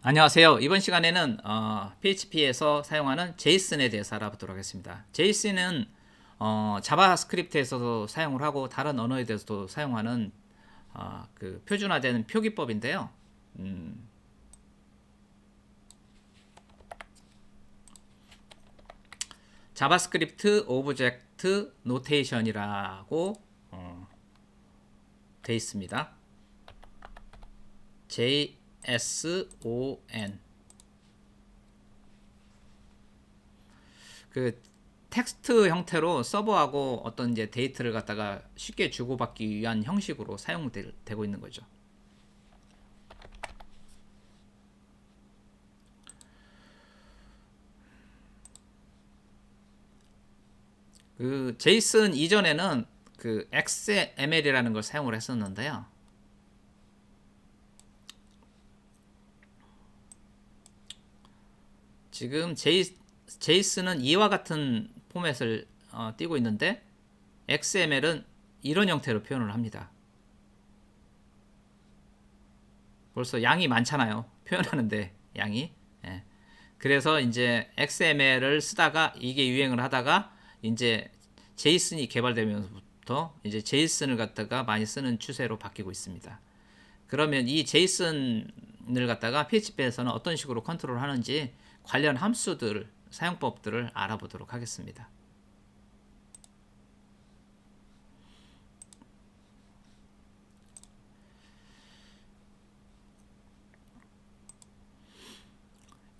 안녕하세요. 이번 시간에는 어, PHP에서 사용하는 제이슨에 대해서 알아보도록 하겠습니다. 제이슨은 어, 자바스크립트에서도 사용을 하고 다른 언어에 대해서도 사용하는 어, 그 표준화되는 표기법인데요. 음, 자바스크립트 오브젝트 노테이션이라고 어, 돼 있습니다. JSON 그 텍스트 형태로 서버하고 어떤 이제 데이터를 갖다가 쉽게 주고받기 위한 형식으로 사용되고 있는 거죠. 그 제이슨 이전에는 그 XML이라는 걸 사용을 했었는데요. 지금 제이, 제이슨은 이와 같은 포맷을 어, 띄고 있는데 XML은 이런 형태로 표현을 합니다. 벌써 양이 많잖아요. 표현하는데 양이. 예. 그래서 이제 XML을 쓰다가 이게 유행을 하다가 이제 제이슨이 개발되면서부터 이제 제이슨을 갖다가 많이 쓰는 추세로 바뀌고 있습니다. 그러면 이 제이슨을 갖다가 PHP에서는 어떤 식으로 컨트롤 하는지 관련 함수들 사용법들을 알아보도록 하겠습니다.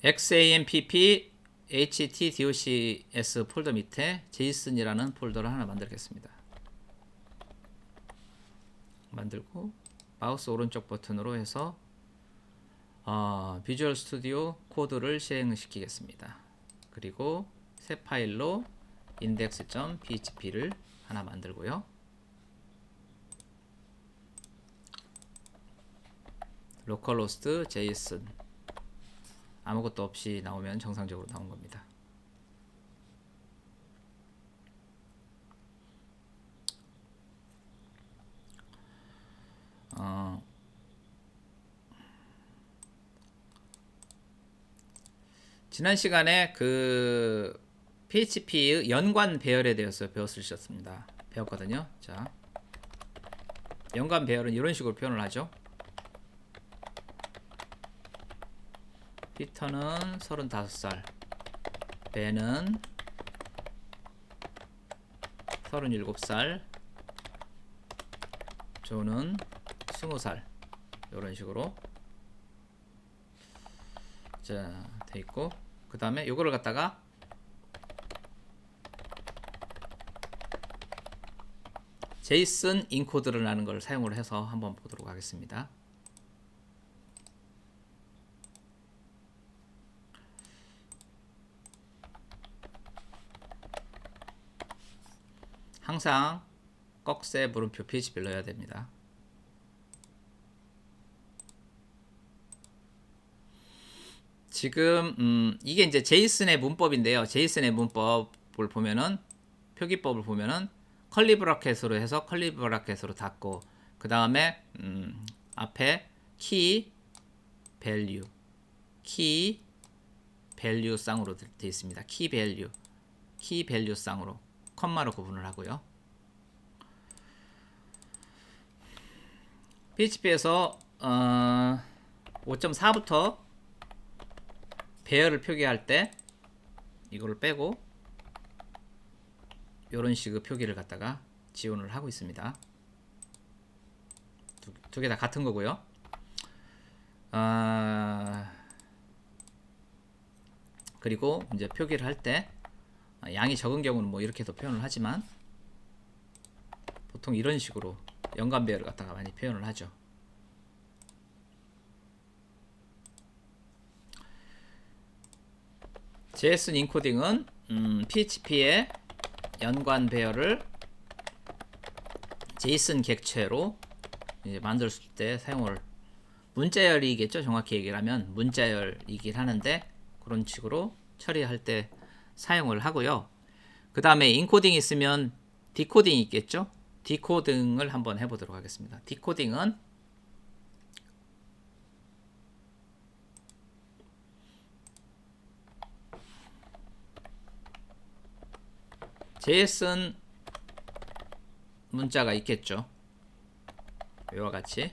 XAMPP htdocs 폴더 밑에 제이슨이라는 폴더를 하나 만들겠습니다. 만들고 마우스 오른쪽 버튼으로 해서 어, 비주얼 스튜디오 코드를 실행시키겠습니다. 그리고 새 파일로 index.php를 하나 만들고요. localhost json 아무것도 없이 나오면 정상적으로 나온 겁니다. 어, 지난 시간에 그 PHP의 연관 배열에 대해서 배웠으셨습니다. 배웠거든요. 자, 연관 배열은 이런 식으로 표현을 하죠. 피터는 35살, 배는 37살, 조는 20살. 이런 식으로 자, 돼 있고 그 다음에 요거를 갖다가 제이슨 인코드라는 걸 사용을 해서 한번 보도록 하겠습니다. 항상 꺽쇠 물음표 PHP를 넣어야 됩니다. 지금 음, 이게 이제 제이슨의 문법인데요. 제이슨의 문법을 보면은 표기법을 보면은 컬리 브라켓으로 해서 컬리 브라켓으로 닫고 그 다음에 음, 앞에 키 밸류 키 밸류 쌍으로 되어 있습니다. 키 밸류 키 밸류 쌍으로 컴마로 구분을 하고요. PHP에서 어, 5.4부터 배열을 표기할 때 이거를 빼고 이런 식의 표기를 갖다가 지원을 하고 있습니다. 두 개 다 같은 거고요. 아, 그리고 이제 표기를 할 때 양이 적은 경우는 뭐 이렇게도 표현을 하지만 보통 이런 식으로 연관 배열을 갖다가 많이 표현을 하죠. JS 인코딩은 음, PHP의 연관 배열을 제이슨 객체로 이제 만들었을 때 사용을 문자열이겠죠? 정확히 얘기를 하면 문자열이긴 하는데 그런 식으로 처리할 때 사용을 하고요. 그 다음에 인코딩 있으면 디코딩이 있겠죠? 디코딩을 한번 해보도록 하겠습니다. 디코딩은 JSON 문자가 있겠죠. 이와 같이.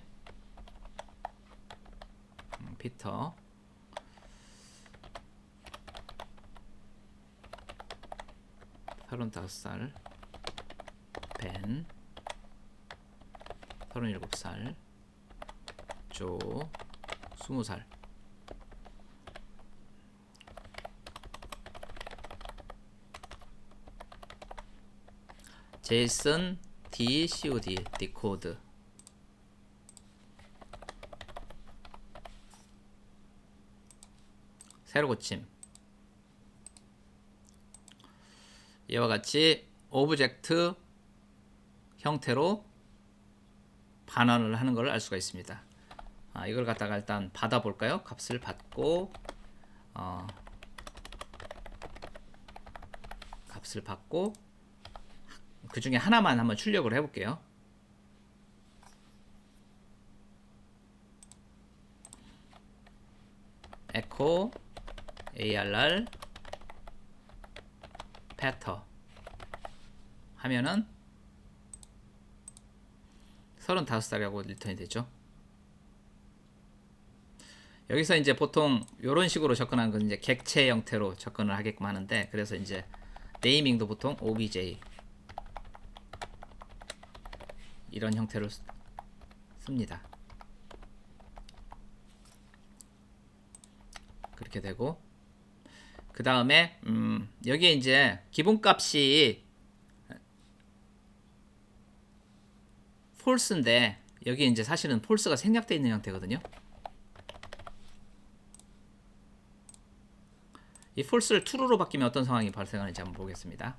음, 피터. 서른다섯 살. 벤. 서른일곱 살 조. 스무 살 제이슨 D COD 디코드 새로 고침 이와 같이 오브젝트 형태로 반환을 하는 것을 알 수가 있습니다. 아, 이걸 갖다가 일단 받아 볼까요? 값을 받고 어, 값을 받고 그 중에 하나만 한번 출력을 해볼게요. 에코 arr 패터 하면은 35살이라고 리턴이 되죠. 여기서 이제 보통 이런 식으로 접근하는 건 이제 객체 형태로 접근을 하게끔 하는데 그래서 이제 네이밍도 보통 obj 이런 형태로 쓰- 씁니다. 그렇게 되고 그 다음에 음, 여기에 이제 기본값이 폴스인데 여기 이제 사실은 폴스가 생략되어 있는 형태거든요. 이 폴스를 true로 바뀌면 어떤 상황이 발생하는지 한번 보겠습니다.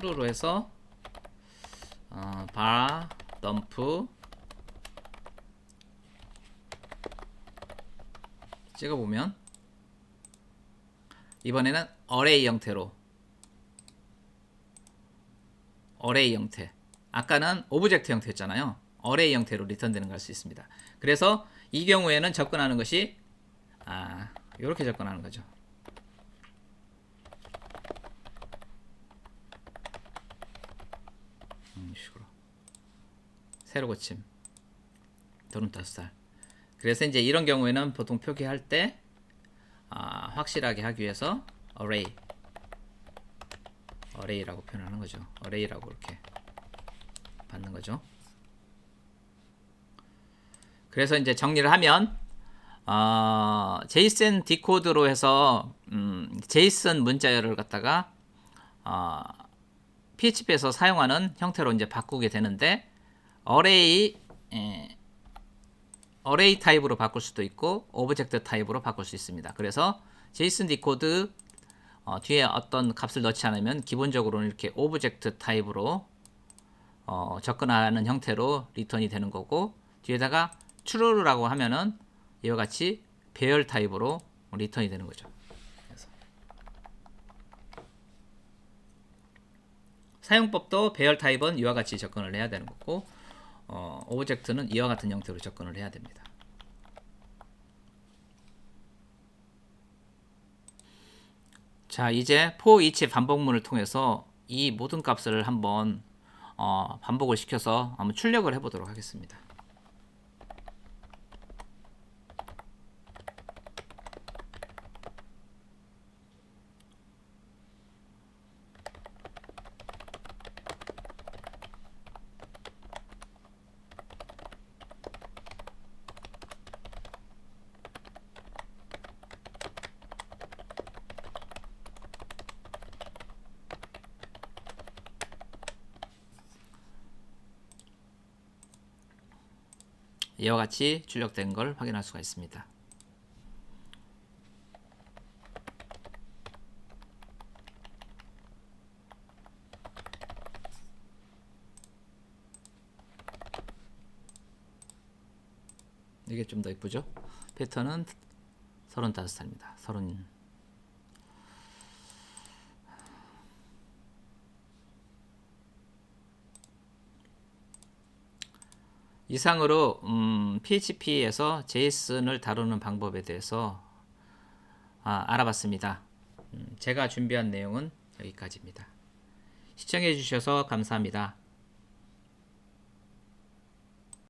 True로 해서 어, bar dump 찍어보면 이번에는 array 형태로 array 형태. 아까는 오브젝트 형태였잖아요. array 형태로 리턴되는 걸할수 있습니다. 그래서 이 경우에는 접근하는 것이 아 이렇게 접근하는 거죠 음, 식으로 새로 고침 또는 다섯 살 그래서 이제 이런 경우에는 보통 표기할 때 아, 확실하게 하기 위해서 array array라고 표현하는 거죠. array라고 이렇게 받는 거죠. 그래서 이제 정리를 하면 어, JSON 디코드로 해서 음, JSON 문자열을 갖다가 어, PHP에서 사용하는 형태로 이제 바꾸게 되는데 array 에, array 타입으로 바꿀 수도 있고 오브젝트 타입으로 바꿀 수 있습니다. 그래서 JSON 디코드 어, 뒤에 어떤 값을 넣지 않으면 기본적으로는 이렇게 오브젝트 타입으로 어, 접근하는 형태로 리턴이 되는 거고 뒤에다가 true라고 하면은 이와 같이 배열 타입으로 리턴이 되는 거죠. 그래서 사용법도 배열 타입은 이와 같이 접근을 해야 되는 거고 어, 오브젝트는 이와 같은 형태로 접근을 해야 됩니다. 자, 이제 for each 반복문을 통해서 이 모든 값을 한번 어, 반복을 시켜서 한번 출력을 해보도록 하겠습니다. 이와 같이 출력된 걸 확인할 수가 있습니다. 이게 좀 더 이쁘죠? 패턴은 35살입니다. 30 30 이상으로 음, PHP에서 제이슨을 다루는 방법에 대해서 아, 알아봤습니다. 음, 제가 준비한 내용은 여기까지입니다. 시청해 주셔서 감사합니다.